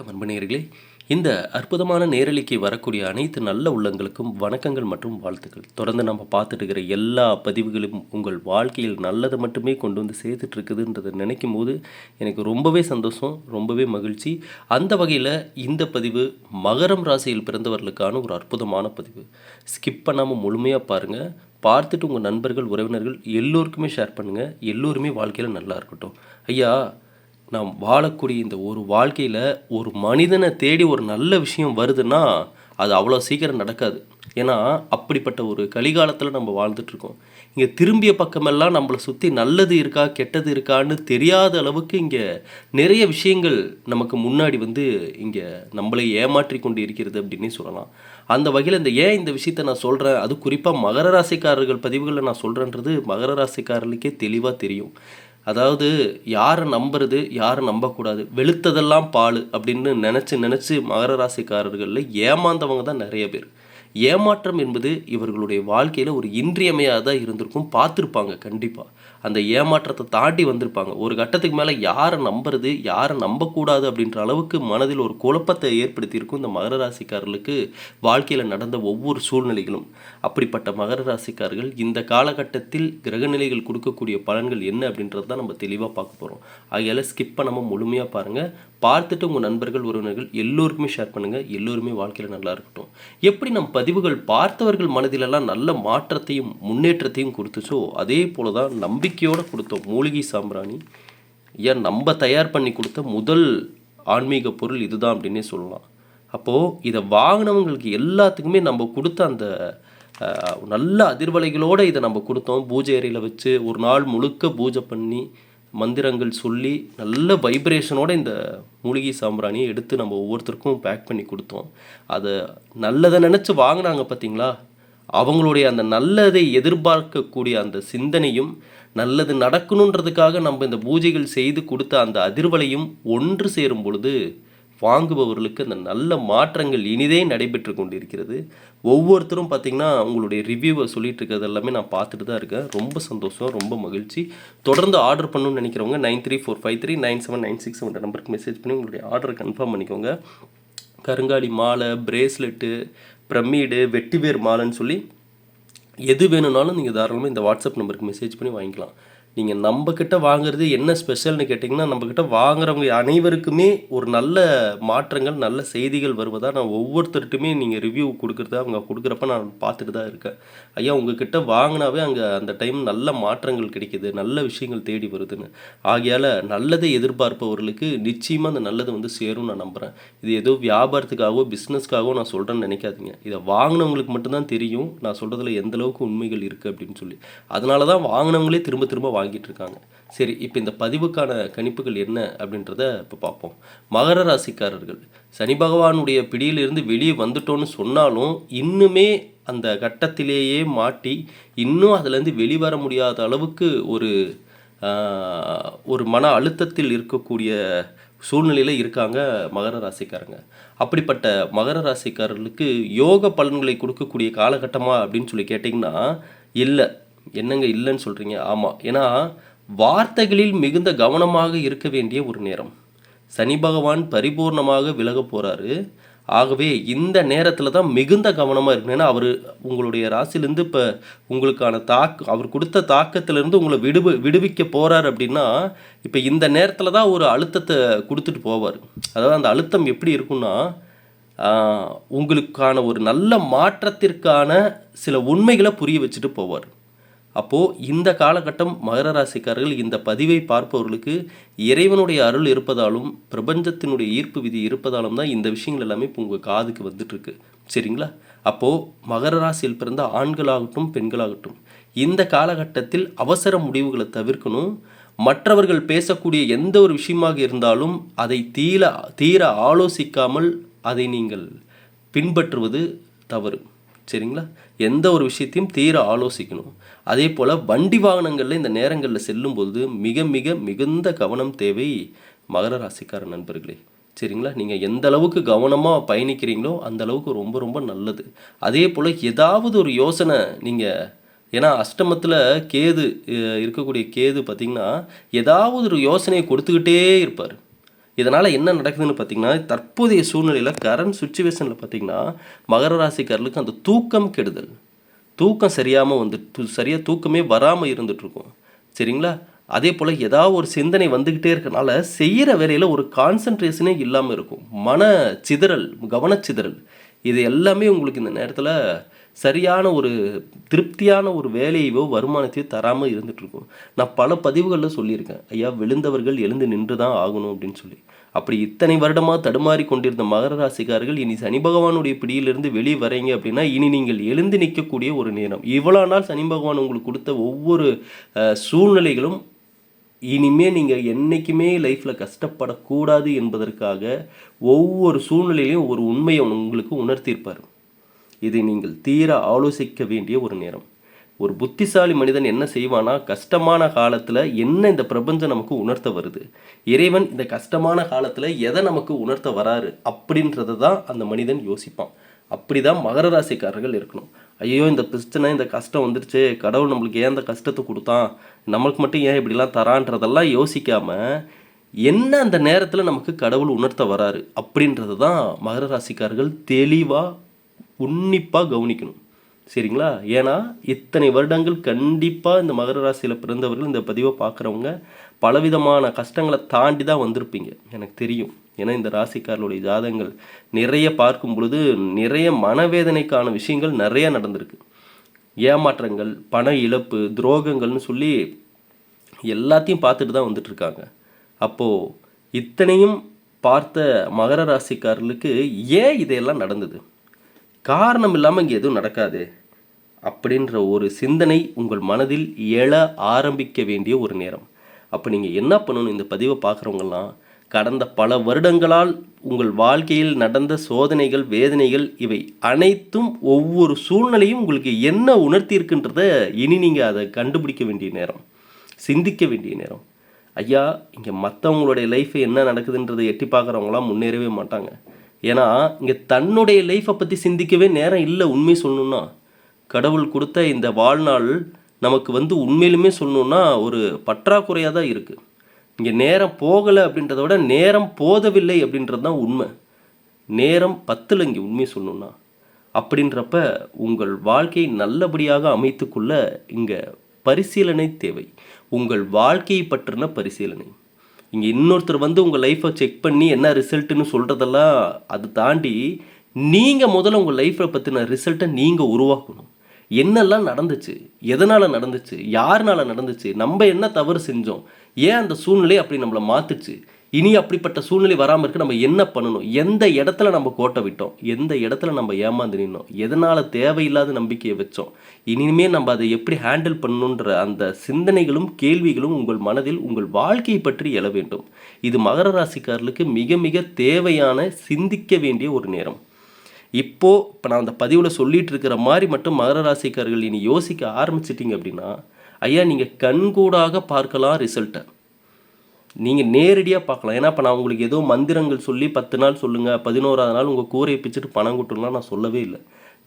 வணக்கம் இந்த அற்புதமான நேரலைக்கு வரக்கூடிய அனைத்து நல்ல உள்ளங்களுக்கும் வணக்கங்கள் மற்றும் வாழ்த்துக்கள். தொடர்ந்து நம்ம பார்த்துட்டு இருக்கிற எல்லா பதிவுகளும் உங்கள் வாழ்க்கையில் நல்லதை மட்டுமே கொண்டு வந்து சேர்த்துட்டு இருக்குதுன்றதை நினைக்கும் போது எனக்கு ரொம்பவே சந்தோஷம் ரொம்பவே மகிழ்ச்சி. அந்த வகையில் இந்த பதிவு மகரம் ராசியில் பிறந்தவர்களுக்கான ஒரு அற்புதமான பதிவு. ஸ்கிப் பண்ணாமல் முழுமையாக பாருங்கள் பார்த்துட்டு உங்கள் நண்பர்கள் உறவினர்கள் எல்லோருக்குமே ஷேர் பண்ணுங்கள் எல்லோருமே வாழ்க்கையில் நல்லா இருக்கட்டும். ஐயா நாம் வாழக்கூடிய இந்த ஒரு வாழ்க்கையில் ஒரு மனிதனை தேடி ஒரு நல்ல விஷயம் வருதுன்னா அது அவ்வளோ சீக்கிரம் நடக்காது. ஏன்னா அப்படிப்பட்ட ஒரு கலிகாலத்தில் நம்ம வாழ்ந்துட்டுருக்கோம் இங்கே திரும்பிய பக்கமெல்லாம் நம்மளை சுற்றி நல்லது இருக்கா கெட்டது இருக்கான்னு தெரியாத அளவுக்கு இங்கே நிறைய விஷயங்கள் நமக்கு முன்னாடி வந்து இங்கே நம்மளை ஏமாற்றி கொண்டு இருக்கிறது அப்படின்னே சொல்லலாம். அந்த வகையில் இந்த ஏன் இந்த விஷயத்த நான் சொல்கிறேன் அது குறிப்பாக மகர ராசிக்காரர்கள் பதிவுகளில் நான் சொல்கிறேன்றது மகர ராசிக்காரர்களுக்கே தெளிவாக தெரியும். அதாவது யாரை நம்புறது யாரை நம்பக்கூடாது? வெளுத்ததெல்லாம் பால் அப்படின்னு நினச்சி நினச்சி மகர ராசிக்காரர்களில் ஏமாந்தவங்க தான் நிறைய பேர். ஏமாற்றம் என்பது இவர்களுடைய வாழ்க்கையில் ஒரு இன்றியமையாத இருந்திருக்கும் பார்த்துருப்பாங்க கண்டிப்பாக அந்த ஏமாற்றத்தை தாண்டி வந்திருப்பாங்க. ஒரு கட்டத்துக்கு மேலே யாரை நம்புறது யாரை நம்பக்கூடாது அப்படின்ற அளவுக்கு மனதில் ஒரு குழப்பத்தை ஏற்படுத்தியிருக்கும் இந்த மகர ராசிக்காரர்களுக்கு வாழ்க்கையில் நடந்த ஒவ்வொரு சூழ்நிலைகளும். அப்படிப்பட்ட மகர ராசிக்காரர்கள் இந்த காலகட்டத்தில் கிரகநிலைகள் கொடுக்கக்கூடிய பலன்கள் என்ன அப்படின்றது தான் நம்ம தெளிவாக பார்க்க போகிறோம் ஆகையால் ஸ்கிப் பண்ணாமல் முழுமையாக பாருங்கள் பார்த்துட்டு உங்கள் நண்பர்கள் உறவினர்கள் எல்லோருக்குமே ஷேர் பண்ணுங்கள் எல்லோருமே வாழ்க்கையில் நல்லா இருக்கட்டும். எப்படி நம் பதிவுகள் பார்த்தவர்கள் மனதிலெல்லாம் நல்ல மாற்றத்தையும் முன்னேற்றத்தையும் கொடுத்துச்சோ அதே போல தான் நம்பிக்கை நம்பிக்கையோடு கொடுத்தோம். மூலிகை சாம்பிராணி. ஏன் நம்ம தயார் பண்ணி கொடுத்த முதல் ஆன்மீக பொருள் இதுதான் அப்படின்னே சொல்லலாம். அப்போது இதை வாங்கினவங்களுக்கு எல்லாத்துக்குமே நம்ம கொடுத்த அந்த நல்ல அதிர்வலைகளோடு இதை நம்ம கொடுத்தோம். பூஜை அறையில் வச்சு ஒரு நாள் முழுக்க பூஜை பண்ணி மந்திரங்கள் சொல்லி நல்ல வைப்ரேஷனோட இந்த மூலிகை சாம்பிராணியை எடுத்து நம்ம ஒவ்வொருத்தருக்கும் பேக் பண்ணி கொடுத்தோம். அதை நல்லதை நினச்சி வாங்கினாங்க பார்த்தீங்களா அவங்களுடைய அந்த நல்லதை எதிர்பார்க்கக்கூடிய அந்த சிந்தனையும் நல்லது நடக்கணுன்றதுக்காக நம்ம இந்த பூஜைகள் செய்து கொடுத்த அந்த அதிர்வலையும் ஒன்று சேரும் பொழுது வாங்குபவர்களுக்கு அந்த நல்ல மாற்றங்கள் இனிதே நடைபெற்று கொண்டிருக்கிறது. ஒவ்வொருத்தரும் பார்த்தீங்கன்னா உங்களுடைய ரிவ்யூவை சொல்லிட்டு இருக்கிறது எல்லாமே நான் பார்த்துட்டு தான் இருக்கேன். ரொம்ப சந்தோஷம் ரொம்ப மகிழ்ச்சி. தொடர்ந்து ஆர்டர் பண்ணணும்னு நினைக்கிறவங்க nine three four five three nine seven nine six seven நம்பருக்கு மெசேஜ் பண்ணி உங்களுடைய ஆர்டரை கன்ஃபார்ம் பண்ணிக்கோங்க. கருங்காலி மாலை பிரேஸ்லெட்டு பிரமிடு வெட்டிவேர் மாலைன்னு சொல்லி எது வேணும்னாலும் நீங்கள் தாராளமாக இந்த வாட்ஸ்அப் நம்பருக்கு மெசேஜ் பண்ணி வாங்கிக்கலாம். நீங்கள் நம்மக்கிட்ட வாங்குறது என்ன ஸ்பெஷல்னு கேட்டிங்கன்னா நம்மக்கிட்ட வாங்குறவங்க அனைவருக்குமே ஒரு நல்ல மாற்றங்கள் நல்ல செய்திகள் வருவதாக நான் ஒவ்வொருத்தர்கிட்டுமே நீங்கள் ரிவ்யூ கொடுக்குறத அவங்க கொடுக்குறப்ப நான் பார்த்துட்டு தான் இருக்கேன். ஐயா உங்ககிட்ட வாங்கினாவே அங்கே அந்த டைம் நல்ல மாற்றங்கள் கிடைக்கிது நல்ல விஷயங்கள் தேடி வருதுன்னு. ஆகையால் நல்லதை எதிர்பார்ப்பவர்களுக்கு நிச்சயமாக அந்த நல்லது வந்து சேரும் நான் நம்புகிறேன் இது ஏதோ வியாபாரத்துக்காகவோ பிஸ்னஸ்க்காகவோ நான் சொல்கிறேன்னு நினைக்காதீங்க. இதை வாங்கினவங்களுக்கு மட்டும்தான் தெரியும் நான் சொல்கிறதுல எந்தளவுக்கு உண்மைகள் இருக்குது அப்படின்னு சொல்லி. அதனால தான் வாங்கினவங்களே திரும்ப திரும்ப வாங்கிட்டு இருக்காங்க சரி இப்போ இந்த பதிவுக்கான கணிப்புகள் என்ன அப்படின்றத இப்போ பார்ப்போம் மகர ராசிக்காரர்கள் சனி பகவானுடைய பிடியிலிருந்து வெளியே வந்துட்டோன்னு சொன்னாலும் இன்னுமே அந்த கட்டத்திலேயே மாட்டி இன்னும் அதுலேருந்து வெளிவர முடியாத அளவுக்கு ஒரு ஒரு மன அழுத்தத்தில் இருக்கக்கூடிய சூழ்நிலையில் இருக்காங்க மகர ராசிக்காரங்க. அப்படிப்பட்ட மகர ராசிக்காரர்களுக்கு யோக பலன்களை கொடுக்கக்கூடிய காலகட்டமாக அப்படின்னு சொல்லி கேட்டிங்கன்னா இல்லை. என்னங்க இல்லைன்னு சொல்கிறீங்க ஆமாம் ஏன்னா வார்த்தைகளில் மிகுந்த கவனமாக இருக்க வேண்டிய ஒரு நேரம். சனி பகவான் பரிபூர்ணமாக விலக போகிறாரு ஆகவே இந்த நேரத்தில் தான் மிகுந்த கவனமாக இருக்கணும். ஏன்னா அவர் உங்களுடைய ராசிலேருந்து இப்போ உங்களுக்கான தாக்கு அவர் கொடுத்த தாக்கத்திலேருந்து உங்களை விடுவி விடுவிக்க போகிறார் அப்படின்னா இப்போ இந்த நேரத்தில் தான் ஒரு அழுத்தத்தை கொடுத்துட்டு போவார். அதாவது அந்த அழுத்தம் எப்படி இருக்கும்னா உங்களுக்கான ஒரு நல்ல மாற்றத்திற்கான சில உண்மைகளை புரிய வச்சுட்டு போவார். அப்போது இந்த காலகட்டம் மகர ராசிக்காரர்கள் இந்த பதிவை பார்ப்பவர்களுக்கு இறைவனுடைய அருள் இருப்பதாலும் பிரபஞ்சத்தினுடைய ஈர்ப்பு விதி இருப்பதாலும் தான் இந்த விஷயங்கள் எல்லாமே இப்போ உங்கள் காதுக்கு வந்துட்டுருக்கு. சரிங்களா? அப்போது மகர ராசியில் பிறந்த ஆண்களாகட்டும் பெண்களாகட்டும் இந்த காலகட்டத்தில் அவசர முடிவுகளை தவிர்க்கணும். மற்றவர்கள் பேசக்கூடிய எந்த ஒரு விஷயமாக இருந்தாலும் அதை தீர தீர ஆலோசிக்காமல் அதை நீங்கள் பின்பற்றுவது தவறு. சரிங்களா? எந்த ஒரு விஷயத்தையும் தீர ஆலோசிக்கணும். அதே போல் வண்டி வாகனங்களில் இந்த நேரங்களில் செல்லும்போது மிக மிக மிகுந்த கவனம் தேவை மகர ராசிக்கார நண்பர்களே. சரிங்களா? நீங்கள் எந்த அளவுக்கு கவனமாக பயணிக்கிறீங்களோ அந்த அளவுக்கு ரொம்ப ரொம்ப நல்லது. அதே போல் ஏதாவது ஒரு யோசனை நீங்கள் ஏன்னா அஷ்டமத்தில் கேது இருக்கக்கூடிய கேது பார்த்திங்கன்னா ஏதாவது ஒரு யோசனையை கொடுத்துக்கிட்டே இருப்பார். இதனால் என்ன நடக்குதுன்னு பார்த்தீங்கன்னா தற்போதைய சூழ்நிலையில் கரண்ட் சுச்சுவேஷனில் பார்த்தீங்கன்னா மகர ராசிக்காரர்களுக்கு அந்த தூக்கம் கெடுதல். தூக்கம் சரியாமல் வந்து சரியாக தூக்கமே வராமல் இருந்துகிட்ருக்கும் சரிங்களா? அதே போல் ஏதாவது ஒரு சிந்தனை வந்துக்கிட்டே இருக்கனால செய்கிற வேலையில் ஒரு கான்சன்ட்ரேஷனே இல்லாமல் இருக்கும். மன சிதறல் கவனச்சிதறல். இது எல்லாமே உங்களுக்கு இந்த நேரத்தில் சரியான ஒரு திருப்தியான ஒரு வேலையவோ வருமானத்தையோ தராமல் இருந்துகிட்ருக்கும் நான் பல பதிவுகளில் சொல்லியிருக்கேன். ஐயா விழுந்தவர்கள் எழுந்து நின்று தான் ஆகணும் அப்படின்னு சொல்லி. அப்படி இத்தனை வருடமாக தடுமாறி கொண்டிருந்த மகர ராசிக்காரர்கள் இனி சனி பகவானுடைய பிடியிலிருந்து வெளியே வரீங்க அப்படின்னா இனி நீங்கள் எழுந்து நிற்கக்கூடிய ஒரு நேரம். இவ்வளோ நாள் சனி பகவான் உங்களுக்கு கொடுத்த ஒவ்வொரு சூழ்நிலைகளும் இனிமேல் நீங்கள் என்றைக்குமே லைஃப்பில் கஷ்டப்படக்கூடாது என்பதற்காக ஒவ்வொரு சூழ்நிலையிலையும் ஒரு உண்மையை உங்களுக்கு உணர்த்தியிருப்பார். இதை நீங்கள் தீர ஆலோசிக்க வேண்டிய ஒரு நேரம். ஒரு புத்திசாலி மனிதன் என்ன செய்வானா? கஷ்டமான காலத்தில் என்ன இந்த பிரபஞ்சம் நமக்கு உணர்த்த வருது? இறைவன் இந்த கஷ்டமான காலத்தில் எதை நமக்கு உணர்த்த வராரு? அப்படின்றத தான் அந்த மனிதன் யோசிப்பான். அப்படி தான் மகர ராசிக்காரர்கள் இருக்கணும். ஐயோ இந்த பிரச்சனை இந்த கஷ்டம் வந்துருச்சு. கடவுள் நம்மளுக்கு ஏன் இந்த கஷ்டத்தை கொடுத்தான்? நம்மளுக்கு மட்டும் ஏன் இப்படிலாம் தரான்றதெல்லாம் யோசிக்காமல் என்ன அந்த நேரத்தில் நமக்கு கடவுள் உணர்த்த வராரு? அப்படின்றது தான் மகர ராசிக்காரர்கள் தெளிவாக உன்னிப்பாக கவனிக்கணும். சரிங்களா? ஏன்னா இத்தனை வருடங்கள் கண்டிப்பாக இந்த மகர ராசியில் பிறந்தவர்கள் இந்த பதிவை பார்க்குறவங்க பலவிதமான கஷ்டங்களை தாண்டி தான் வந்திருப்பீங்க. எனக்கு தெரியும். ஏன்னா இந்த ராசிக்காரர்களுடைய ஜாதகங்கள் நிறைய பார்க்கும் பொழுது நிறைய மனவேதனைக்கான விஷயங்கள் நிறைய நடந்திருக்கு. ஏமாற்றங்கள் பண இழப்பு துரோகங்கள்னு சொல்லி எல்லாத்தையும் பார்த்துட்டு தான் வந்துட்டுருக்காங்க. அப்போது இத்தனையும் பார்த்த மகர ராசிக்காரர்களுக்கு ஏன் இதையெல்லாம் நடந்தது? காரணம் இல்லாமல் இங்கே எதுவும் நடக்காது? அப்படின்ற ஒரு சிந்தனை உங்கள் மனதில் எழ ஆரம்பிக்க வேண்டிய ஒரு நேரம். அப்போ நீங்கள் என்ன பண்ணணும்? இந்த பதிவை பார்க்குறவங்கலாம் கடந்த பல வருடங்களால் உங்கள் வாழ்க்கையில் நடந்த சோதனைகள் வேதனைகள் இவை அனைத்தும் ஒவ்வொரு சூழ்நிலையும் உங்களுக்கு என்ன உணர்த்தியிருக்குன்றத இனி நீங்கள் அதை கண்டுபிடிக்க வேண்டிய நேரம் சிந்திக்க வேண்டிய நேரம். ஐயா இங்கே மற்றவங்களுடைய லைஃப் என்ன நடக்குதுன்றதை எட்டி பார்க்குறவங்களாம் முன்னேறவே மாட்டாங்க. ஏன்னா இங்கே தன்னுடைய லைஃப்பை பற்றி சிந்திக்கவே நேரம் இல்லை உண்மை சொல்லணுன்னா கடவுள் கொடுத்த இந்த வாழ்நாள் நமக்கு வந்து உண்மையிலுமே சொல்லணுன்னா ஒரு பற்றாக்குறையாக தான் இருக்குது இங்கே நேரம் போகலை அப்படின்றத விட நேரம் போதவில்லை அப்படின்றது தான் உண்மை. நேரம் பத்தில் இங்கே உண்மை சொல்லணும்னா. அப்படின்றப்ப உங்கள் வாழ்க்கையை நல்லபடியாக அமைத்துக்கொள்ள இங்கே பரிசீலனை தேவை. உங்கள் வாழ்க்கையை பற்றின பரிசீலனை. இங்கே இன்னொருத்தர் வந்து உங்கள் லைஃப்பை செக் பண்ணி என்ன ரிசல்ட்டுன்னு சொல்கிறதெல்லாம் அது தாண்டி நீங்கள் முதல்ல உங்கள் லைஃப்பை பற்றின ரிசல்ட்டை நீங்கள் உருவாக்கணும். என்னெல்லாம் நடந்துச்சு? எதனால் நடந்துச்சு? யாருனால நடந்துச்சு? நம்ம என்ன தவறு செஞ்சோம்? ஏன் அந்த சூழ்நிலை அப்படி நம்மளை மாற்றுச்சு இனி அப்படிப்பட்ட சூழ்நிலை வராமல் இருக்க நம்ம என்ன பண்ணணும்? எந்த இடத்துல நம்ம கோட்டை விட்டோம்? எந்த இடத்துல நம்ம ஏமாந்து நின்னோம்? எதனால் தேவையில்லாத நம்பிக்கையை வச்சோம்? இனிமே நம்ம அதை எப்படி ஹேண்டில் பண்ணணுன்ற அந்த சிந்தனைகளும் கேள்விகளும் உங்கள் மனதில் உங்கள் வாழ்க்கையை பற்றி எழ வேண்டும். இது மகர ராசிக்காரர்களுக்கு மிக மிக தேவையான சிந்திக்க வேண்டிய ஒரு நேரம். இப்போது இப்போ நான் அந்த பதிவில் சொல்லிகிட்டு இருக்கிற மாதிரி மட்டும் மகர ராசிக்காரர்கள் இனி யோசிக்க ஆரம்பிச்சிட்டிங்க அப்படின்னா ஐயா நீங்கள் கண்கூடாக பார்க்கலாம் ரிசல்ட்டை. நீங்கள் நேரடியாக பார்க்கலாம். ஏன்னா இப்போ நான் உங்களுக்கு ஏதோ மந்திரங்கள் சொல்லி பத்து நாள் சொல்லுங்கள் பதினோராவது நாள் உங்கள் கூரையை பிச்சுட்டு பணம் கொடுத்துலாம் நான் சொல்லவே இல்லை.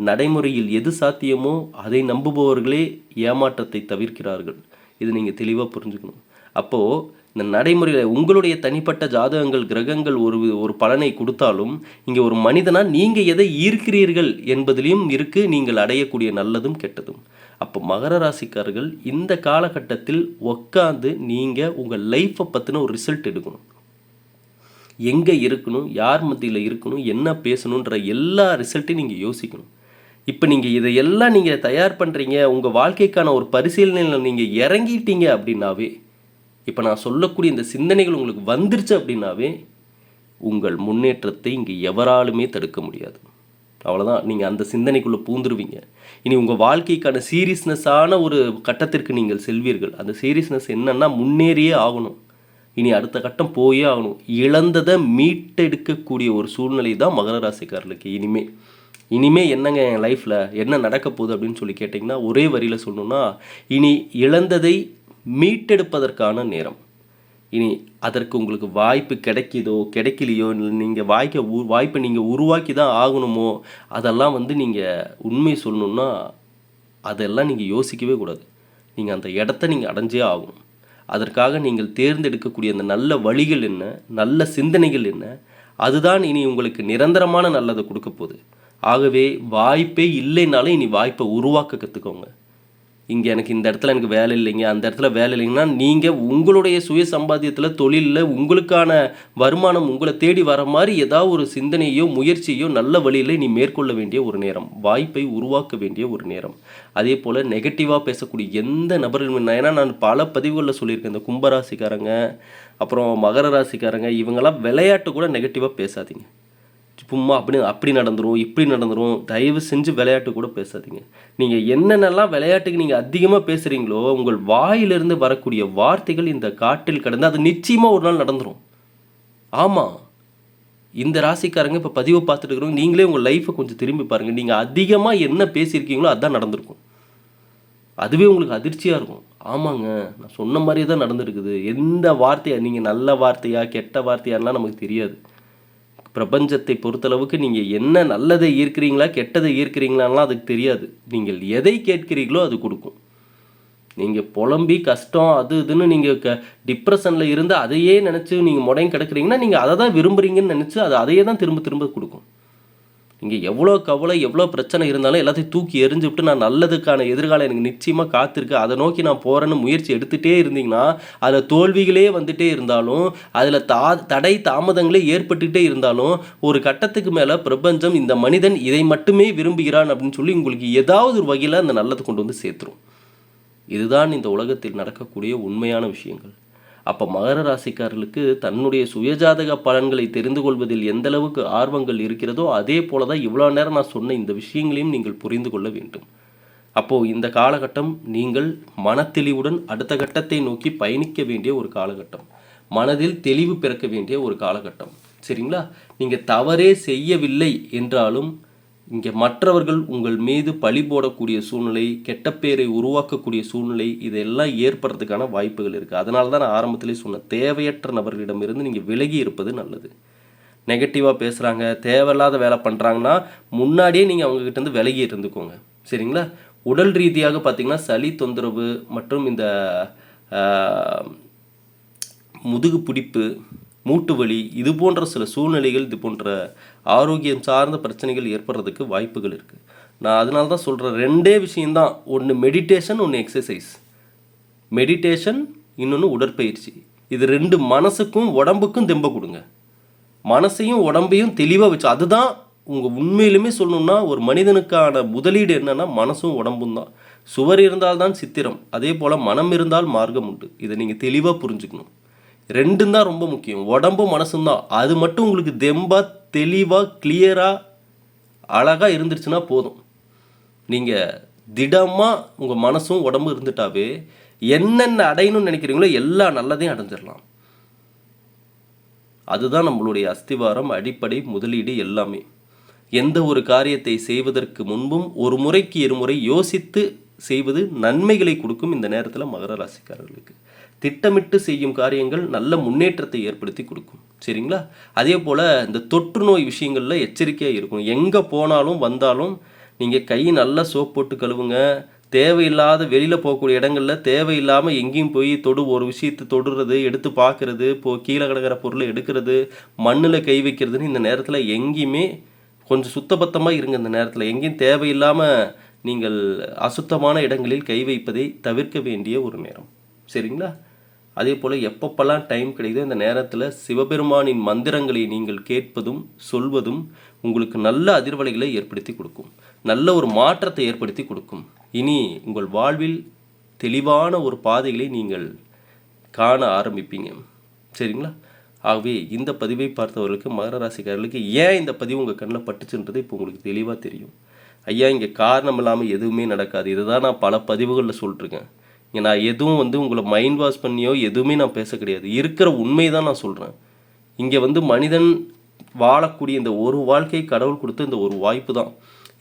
நடைமுறையில் எது சாத்தியமோ அதை நம்புபவர்களே ஏமாற்றத்தை தவிர்க்கிறார்கள். இது நீங்கள் தெளிவாக புரிஞ்சுக்கணும். அப்போது இந்த நடைமுறையில் உங்களுடைய தனிப்பட்ட ஜாதகங்கள் கிரகங்கள் ஒரு ஒரு பலனை கொடுத்தாலும் இங்கே ஒரு மனிதனாக நீங்கள் எதை ஈர்க்கிறீர்கள் என்பதிலையும் இருக்குது நீங்கள் அடையக்கூடிய நல்லதும் கெட்டதும். அப்போ மகர ராசிக்காரர்கள் இந்த காலகட்டத்தில் உட்காந்து நீங்கள் உங்கள் லைஃப்பை பற்றின ஒரு ரிசல்ட் எடுக்கணும். எங்கே இருக்கணும் யார் மத்தியில் இருக்கணும் என்ன பேசணுன்ற எல்லா ரிசல்ட்டையும் நீங்கள் யோசிக்கணும். இப்போ நீங்கள் இதையெல்லாம் நீங்கள் தயார் பண்ணுறீங்க உங்கள் வாழ்க்கைக்கான ஒரு பரிசீலனையில் நீங்கள் இறங்கிட்டீங்க அப்படின்னாவே இப்போ நான் சொல்லக்கூடிய இந்த சிந்தனைகள் உங்களுக்கு வந்துருச்சு அப்படின்னாவே உங்கள் முன்னேற்றத்தை இங்கே எவராலுமே தடுக்க முடியாது. அவ்வளோதான் நீங்கள் அந்த சிந்தனைக்குள்ளே பூந்துருவீங்க. இனி உங்கள் வாழ்க்கைக்கான சீரியஸ்னஸான ஒரு கட்டத்திற்கு நீங்கள் செல்வீர்கள். அந்த சீரியஸ்னஸ் என்னென்னா முன்னேறியே ஆகணும். இனி அடுத்த கட்டம் போயே ஆகணும். இழந்ததை மீட்டெடுக்கக்கூடிய ஒரு சூழ்நிலை தான் மகர ராசிக்காரர்களுக்கு இனிமே. இனிமே என்னங்க என் லைஃப்பில் என்ன நடக்க போகுது அப்படின்னு சொல்லி கேட்டிங்கன்னா ஒரே வரியில் சொல்லணும்னா இனி இழந்ததை மீட்டெடுப்பதற்கான நேரம். இனி அதற்கு உங்களுக்கு வாய்ப்பு கிடைக்கிதோ கிடைக்கலையோ நீங்கள் வாய்க்க உ வாய்ப்பை நீங்கள் உருவாக்கி தான் ஆகணுமோ அதெல்லாம் வந்து நீங்கள் உண்மை சொல்லணுன்னா அதெல்லாம் நீங்கள் யோசிக்கவே கூடாது. நீங்கள் அந்த இடத்த நீங்கள் அடைஞ்சே ஆகணும். அதற்காக நீங்கள் தேர்ந்தெடுக்கக்கூடிய அந்த நல்ல வழிகள் என்ன நல்ல சிந்தனைகள் என்ன அதுதான் இனி உங்களுக்கு நிரந்தரமான நல்லதை கொடுக்க போகுது. ஆகவே வாய்ப்பே இல்லைனாலும் இனி வாய்ப்பை உருவாக்க கற்றுக்கோங்க இங்கே எனக்கு இந்த இடத்துல எனக்கு வேலை இல்லைங்க அந்த இடத்துல வேலை இல்லைங்கன்னா நீங்கள் உங்களுடைய சுய சம்பாத்தியத்தில் தொழிலில் உங்களுக்கான வருமானம் உங்களை தேடி வர மாதிரி ஏதாவது ஒரு சிந்தனையோ முயற்சியோ நல்ல வழியில் நீ மேற்கொள்ள வேண்டிய ஒரு நேரம். வாய்ப்பை உருவாக்க வேண்டிய ஒரு நேரம். அதே போல் நெகட்டிவாக பேசக்கூடிய எந்த நபர்கள் ஏன்னா நான் பல பதிவுகளில் சொல்லியிருக்கேன். இந்த கும்பராசிக்காரங்க அப்புறம் மகர ராசிக்காரங்க இவங்கெல்லாம் விளையாட்டு கூட நெகட்டிவாக பேசாதீங்க. சும்மா அப்படி அப்படி நடந்துடும் இப்படி நடந்துடும் தயவு செஞ்சு விளையாட்டு கூட பேசாதீங்க. நீங்கள் என்னென்னலாம் விளையாட்டுக்கு நீங்கள் அதிகமாக பேசுகிறீங்களோ உங்கள் வாயிலிருந்து வரக்கூடிய வார்த்தைகள் இந்த காட்டில் கடந்து அது நிச்சயமாக ஒரு நாள் நடந்துடும் ஆமாம் இந்த ராசிக்காரங்க இப்போ பதிவை பார்த்துட்டு இருக்கிறவங்க நீங்களே உங்கள் லைஃப்பை கொஞ்சம் திரும்பி பாருங்கள் நீங்கள் அதிகமாக என்ன பேசியிருக்கீங்களோ அதுதான் நடந்திருக்கும். அதுவே உங்களுக்கு அதிர்ச்சியாக இருக்கும். ஆமாங்க. நான் சொன்ன மாதிரியே தான் நடந்திருக்குது. எந்த வார்த்தையாக நீங்கள் நல்ல வார்த்தையா கெட்ட வார்த்தையாலாம் நமக்கு தெரியாது. பிரபஞ்சத்தை பொறுத்தளவுக்கு நீங்கள் என்ன நல்லதை ஈர்க்கிறீங்களா கெட்டதை ஈர்க்கிறீங்களான்லாம் அதுக்கு தெரியாது. நீங்கள் எதை கேட்கிறீங்களோ அது கொடுக்கும். நீங்கள் புலம்பி கஷ்டம் அது இதுன்னு நீங்கள் க டிப்ரெஷனில் இருந்து அதையே நினச்சி நீங்கள் முடங்கி கிடக்குறீங்கன்னா நீங்கள் அதை தான் விரும்புகிறீங்கன்னு நினச்சி அது அதையே தான் திரும்ப திரும்ப கொடுக்கும். நீங்கள் எவ்வளோ கவலை எவ்வளோ பிரச்சனை இருந்தாலும் எல்லாத்தையும் தூக்கி எரிஞ்சு விட்டு நான் நல்லதுக்கான எதிர்காலம் எனக்கு நிச்சயமாக காத்திருக்கு. அதை நோக்கி நான் போகிறேன்னு முயற்சி எடுத்துகிட்டே இருந்தீங்கன்னா அதில் தோல்விகளே வந்துட்டே இருந்தாலும் அதில் தா தடை தாமதங்களே ஏற்பட்டுக்கிட்டே இருந்தாலும் ஒரு கட்டத்துக்கு மேலே பிரபஞ்சம் இந்த மனிதன் இதை மட்டுமே விரும்புகிறான் அப்படின்னு சொல்லி உங்களுக்கு ஏதாவது ஒரு வகையில் அந்த நல்லது கொண்டு வந்து சேர்த்துரும். இதுதான் இந்த உலகத்தில் நடக்கக்கூடிய உண்மையான விஷயங்கள். அப்போ மகர ராசிக்காரர்களுக்கு தன்னுடைய சுயஜாதக பலன்களை தெரிந்து கொள்வதில் எந்த அளவுக்கு ஆர்வங்கள் இருக்கிறதோ அதே போல தான் இவ்வளோ நேரம் நான் சொன்ன இந்த விஷயங்களையும் நீங்கள் புரிந்து கொள்ள வேண்டும். அப்போது இந்த காலகட்டம் நீங்கள் மனத்தெளிவுடன் அடுத்த கட்டத்தை நோக்கி பயணிக்க வேண்டிய ஒரு காலகட்டம். மனதில் தெளிவு பிறக்க வேண்டிய ஒரு காலகட்டம். சரிங்களா? நீங்கள் தவறே செய்யவில்லை என்றாலும் இங்கே மற்றவர்கள் உங்கள் மீது பழி போடக்கூடிய சூழ்நிலை கெட்ட பேரை உருவாக்கக்கூடிய சூழ்நிலை இதெல்லாம் ஏற்படுறதுக்கான வாய்ப்புகள் இருக்குது அதனால தான் நான் ஆரம்பத்திலே சொன்னேன் தேவையற்ற நபர்களிடமிருந்து நீங்கள் விலகி இருப்பது நல்லது. நெகட்டிவாக பேசுகிறாங்க தேவையில்லாத வேலை பண்ணுறாங்கன்னா முன்னாடியே நீங்கள் அவங்கக்கிட்டேருந்து விலகி இருந்துக்கோங்க. சரிங்களா? உடல் ரீதியாக பார்த்தீங்கன்னா சளி தொந்தரவு மற்றும் இந்த முதுகு பிடிப்பு மூட்டு வலி இது போன்ற சில சூழ்நிலைகள் இது போன்ற ஆரோக்கியம் சார்ந்த பிரச்சனைகள் ஏற்படுறதுக்கு வாய்ப்புகள் இருக்குது நான் அதனால தான் சொல்கிறேன் ரெண்டே விஷயம்தான். ஒன்று மெடிடேஷன் ஒன்று எக்ஸசைஸ் மெடிடேஷன் இன்னொன்று உடற்பயிற்சி. இது ரெண்டு மனசுக்கும் உடம்புக்கும் தெம்ப கொடுங்க. மனசையும் உடம்பையும் தெளிவாக வச்சு அதுதான் உங்கள் உண்மையிலுமே சொல்லணும்னா ஒரு மனிதனுக்கான முதலீடு என்னன்னா மனசும் உடம்பும் தான். சுவர் இருந்தால்தான் சித்திரம் அதே போல் மனம் இருந்தால் மார்க்கம் உண்டு. இதை நீங்கள் தெளிவாக புரிஞ்சுக்கணும். ரெண்டும் தான் ரொம்ப முக்கியம். உடம்பும் மனசும் தான் அது மட்டும் உங்களுக்கு தெம்பாக தெளிவாக கிளியராக அழகாக இருந்துருச்சுன்னா போதும். நீங்கள் திடமாக உங்கள் மனசும் உடம்பும் இருந்துட்டாவே என்னென்ன அடையணும்னு நினைக்கிறீங்களோ எல்லா நல்லதையும் அடைஞ்சிடலாம். அதுதான் நம்மளுடைய அஸ்திவாரம் அடிப்படை முதலீடு எல்லாமே. எந்த ஒரு காரியத்தை செய்வதற்கு முன்பும் ஒரு முறைக்கு இருமுறை யோசித்து செய்வது நன்மைகளை கொடுக்கும் இந்த நேரத்தில் மகர ராசிக்காரர்களுக்கு. திட்டமிட்டு செய்யும் காரியங்கள் நல்ல முன்னேற்றத்தை ஏற்படுத்தி கொடுக்கும். சரிங்களா? அதே போல் இந்த தொற்று நோய் விஷயங்களில் எச்சரிக்கையாக இருக்கும் எங்கே போனாலும் வந்தாலும் நீங்கள் கை நல்லா சோப் போட்டு கழுவுங்க. தேவையில்லாத வெளியில் போகக்கூடிய இடங்களில் தேவையில்லாமல் எங்கேயும் போய் தொடு ஒரு விஷயத்தை தொடுறது எடுத்து பார்க்கறது இப்போ கீழே கிடக்கிற பொருளை எடுக்கிறது மண்ணில் கை வைக்கிறதுன்னு இந்த நேரத்தில் எங்கேயுமே கொஞ்சம் சுத்தபத்தமாக இருங்க இந்த நேரத்தில். எங்கேயும் தேவையில்லாமல் நீங்கள் அசுத்தமான இடங்களில் கை வைப்பதை தவிர்க்க வேண்டிய ஒரு நேரம். சரிங்களா? அதே போல் எப்பப்பெல்லாம் டைம் கிடைக்குதோ இந்த நேரத்தில் சிவபெருமானின் மந்திரங்களை நீங்கள் கேட்பதும் சொல்வதும் உங்களுக்கு நல்ல அதிர்வலைகளை ஏற்படுத்தி கொடுக்கும். நல்ல ஒரு மாற்றத்தை ஏற்படுத்தி கொடுக்கும். இனி உங்கள் வாழ்வில் தெளிவான ஒரு பாதைகளை நீங்கள் காண ஆரம்பிப்பீங்க. சரிங்களா? ஆகவே இந்த பதிவை பார்த்தவர்களுக்கு மகர ராசிக்காரர்களுக்கு ஏன் இந்த பதிவு உங்கள் கண்ணில் பட்டுச்சுன்றது இப்போ உங்களுக்கு தெளிவாக தெரியும். ஐயா இங்கே காரணம் இல்லாமல் எதுவுமே நடக்காது. இதுதான் நான் பல பதிவுகளில் சொல்லிட்டுருக்கேன் இங்கே நான் எதுவும் வந்து உங்களை மைண்ட் வாஷ் பண்ணியோ எதுவுமே நான் பேச கிடையாது. இருக்கிற உண்மை தான் நான் சொல்கிறேன் இங்கே வந்து மனிதன் வாழக்கூடிய இந்த ஒரு வாழ்க்கை கடவுள் கொடுத்த இந்த ஒரு வாய்ப்பு தான்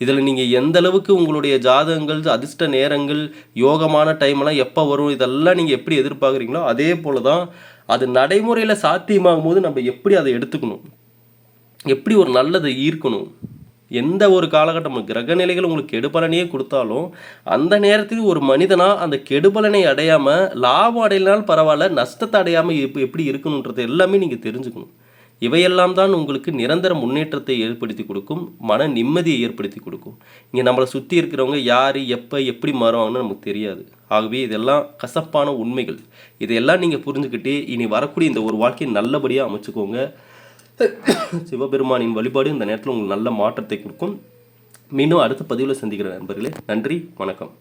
இதில் நீங்கள் எந்த அளவுக்கு உங்களுடைய ஜாதகங்கள் அதிர்ஷ்ட நேரங்கள் யோகமான டைம்லாம் எப்போ வரும் இதெல்லாம் நீங்கள் எப்படி எதிர்பார்க்குறீங்களோ அதே போல தான் அது நடைமுறையில் சாத்தியமாகும் போது நம்ம எப்படி அதை எடுத்துக்கணும்? எப்படி ஒரு நல்லதை ஈர்க்கணும்? எந்த ஒரு காலகட்டம் கிரக நிலைகள் உங்களுக்கு கெடுபலனையே கொடுத்தாலும் அந்த நேரத்தில் ஒரு மனிதனாக அந்த கெடுபலனை அடையாமல் லாபம் அடையலாம் பரவாயில்ல நஷ்டத்தை அடையாமல் இப்போ எப்படி இருக்கணுன்றது எல்லாமே நீங்கள் தெரிஞ்சுக்கணும். இவையெல்லாம் தான் உங்களுக்கு நிரந்தர முன்னேற்றத்தை ஏற்படுத்தி கொடுக்கும் மன நிம்மதியை ஏற்படுத்தி கொடுக்கும். இங்கே நம்மளை சுற்றி இருக்கிறவங்க யார் எப்போ எப்படி மாறுவாங்கன்னு நமக்கு தெரியாது. ஆகவே இதெல்லாம் கசப்பான உண்மைகள். இதையெல்லாம் நீங்கள் புரிஞ்சுக்கிட்டு இனி வரக்கூடிய இந்த ஒரு வாழ்க்கையை நல்லபடியாக அமைச்சுக்கோங்க. சிவபெருமானின் வழிபாடு இந்த நேரத்தில் உங்களுக்கு நல்ல மாற்றத்தை கொடுக்கும். மீண்டும் அடுத்த பதிவில் சந்திக்கிற நண்பர்களே. நன்றி வணக்கம்.